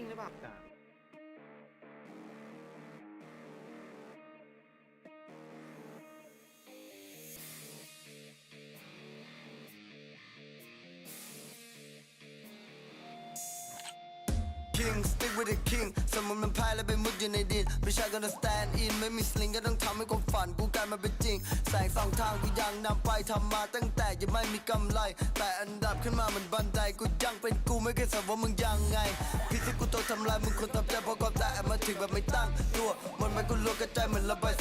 งหรือเปล่า King stick with the king สมมติมันพายแล้วไปมุดอยู่ในดิน ไม่ใช่ก็ต้อง stand in ไม่มีสลิงก็ต้องทำให้ความฝันกูกลายมาเป็นจริง แสงสองทางกูยังนำไปทำมาตั้งแต่ยังไม่มีกำไร แต่อันดับขึ้นมาเหมือนบันไดกูยังเป็นกูไม่เคยสนว่ามึงยังไงพี่ที่กูโตทำลายมึงควรทำใจเพราะความตายแอบมาถึงแบบไม่ตั้งตัวมันไม่กูลวกกระจายเหมือนระบาย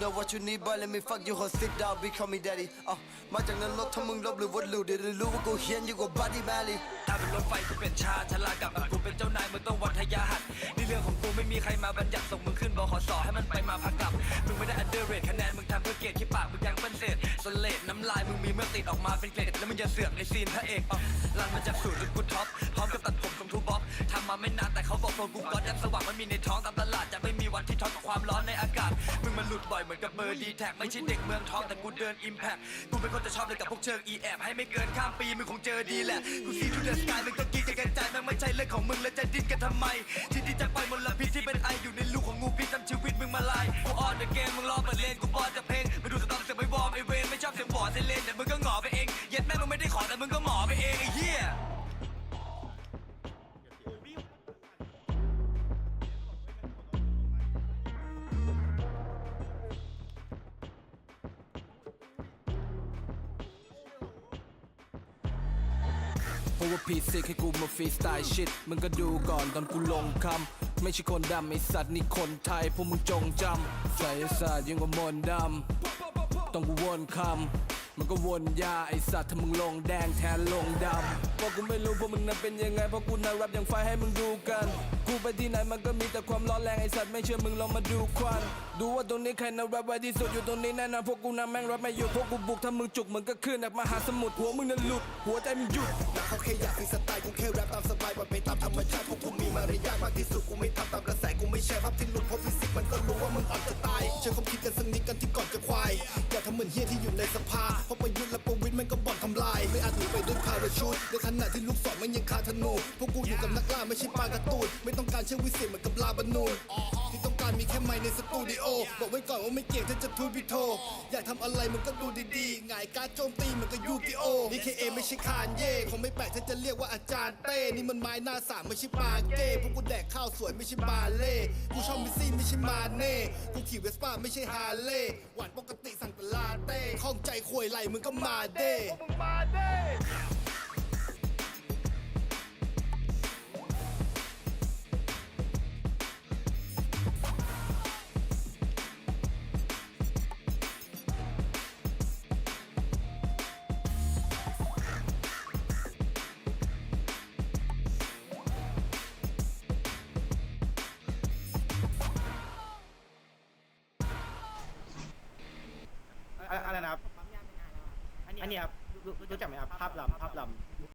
know what you need but let me fuck you ho sit down become me daddy อะมาจากนรกถ้ามึงลบหรือวัดลูเดี๋ยวได้รู้ว่ากูเฮี้ยนยิ่งกว่า body belly ถ้าเป็นรถไฟกูเป็นชาชลากับกูเป็นเจ้านายมึงต้องวัดทยาหัดนี่เรื่องของกูไม่มีใครมาบัญญัติส่งมึงขึ้นบขสให้มันไปมาพักกลับมึงไม่ได้อันเดอร์เรทคะแนนมึงทำเพื่อเกียรติที่ปากมึงยังเป็นเศษสเลดน้ำลายมึงมีเมื่อติดออกมาเป็นเกรดแล้วมึงจะเสือกในซีนพระเอกอะลันมาจากสูตรจนกูท็อปพร้อมกับตัดผมทรงทูบ็อกทำมาไม่นานแต่เขาบอกโฟกูก๊อตยังสว่างมันมีในท้องตามตลาดจะไม่มีวันที่ท้อกับความร้อนในอากาศ งมันหลุดบ่อยเหมือนกับเบอร์ดีแท็กไม่ใช่เด็กเมืองทองแต่กูเดินอิมแพคกูเป็นคนจะชอบเลยกับพวกเชิงอีแอบให้ไม่เกินข้ามปีมึงคงเจอดีแหละกูซีทูเดอะสกายมึงก็กินกันกระจายมันไม่ใช่เรื่องของมึงแล้วจะดิ้นกันทำไมที่ดีจะไปมลพิษที่เป็นไออยู่ในลูกของงูพิษทำชีวิตมึงมาลายกูออนเดอะเกมมึงรอเปิดเลนกูบอลจะ ราะว่าพีซิกให้กูมาฟรีสไตล์ชิดมึงก็ดูก่อนตอนกูลงคำ ไม่ใช่คนดำไอสัตว์นี่คนไทยพวกมึงจงจำใส่ศาสตร์ยิ่งกว่ามนต์ดำต้องกูวนคำมันก็วนยาไอสัตว์ถ้ามึงลงแดงแทนลงดำเพราะกูไม่รู้พวกมึงนั้นเป็นยังไงเพราะกูน่ารับอย่างไฟให้มึงดูกัน กูไปที่ไหนมันก็มีแต่ความร้อนแรงไอสัตว์ไม่เชื่อมึงลองมาดูควัน ดูว่าตรงนี้ใครน่ารับไว้ที่สุดอยู่ตรงนี้แน่นอนพวกกูน่าแม่งรับไม่หยุดพวกกูบุกถ้ามึงจุกมึงก็ขึ้นจากมหาสมุทรหัวมึงนั้นหลุดหัวใจมึงหยุดนะเขาแค่อยากมีสไตล์กูแค่แรปตามสบายปล่อยไปตามธรรมชาติพวกกูมีมารยาทมากที่สุดกูไม่ทำตามกระแสกูไม่แชร์ภาพที่หลุดเพราะฟิสิกส์มันก็รู้ว่ามึงอ่อนจะตายใช้ความคิดกันสักนิดกันที่ก่อนจะควายอย่าทำเหมือนเฮียที่อยู่ในสภาเพราะประยุ ชูตในขณะที่ลูกศรมันยังคาธนูพวกกูอยู่กับนักล่าไม่ใช่ปลากระตูนไม่ต้องการเชื่อวิเศษเหมือนกับลาบานูนที่ต้องการมีแค่ไมค์ในสตูดิโอบอกไว้ก่อนว่าไม่เก่งถ้าจะทูบิโท อยากทำอะไรมันก็ดูดีๆหงายการโจมตีเหมือนกับยูกิโอนี่เคเอไม่ใช่คานเย่คงไม่แปลกถ้าจะเรียกว่าอาจารย์เต้นี่มันไม้หน้าสามไม่ใช่ปาเก้พวกกูแดกข้าวสวยไม่ใช่บาเล่กูชอบมิซี่ไม่ใช่มาเน่กูขี่เวสป้าไม่ใช่ฮาเลย์หวานปกติสั่งแต่ลาเต้ข้องใจควยไหลมึงก็มาเด้มึงมาเด้ อะไรนะครับ อันนี้ครับรู้รู้จักไหมครับ ภาพลำภาพลำ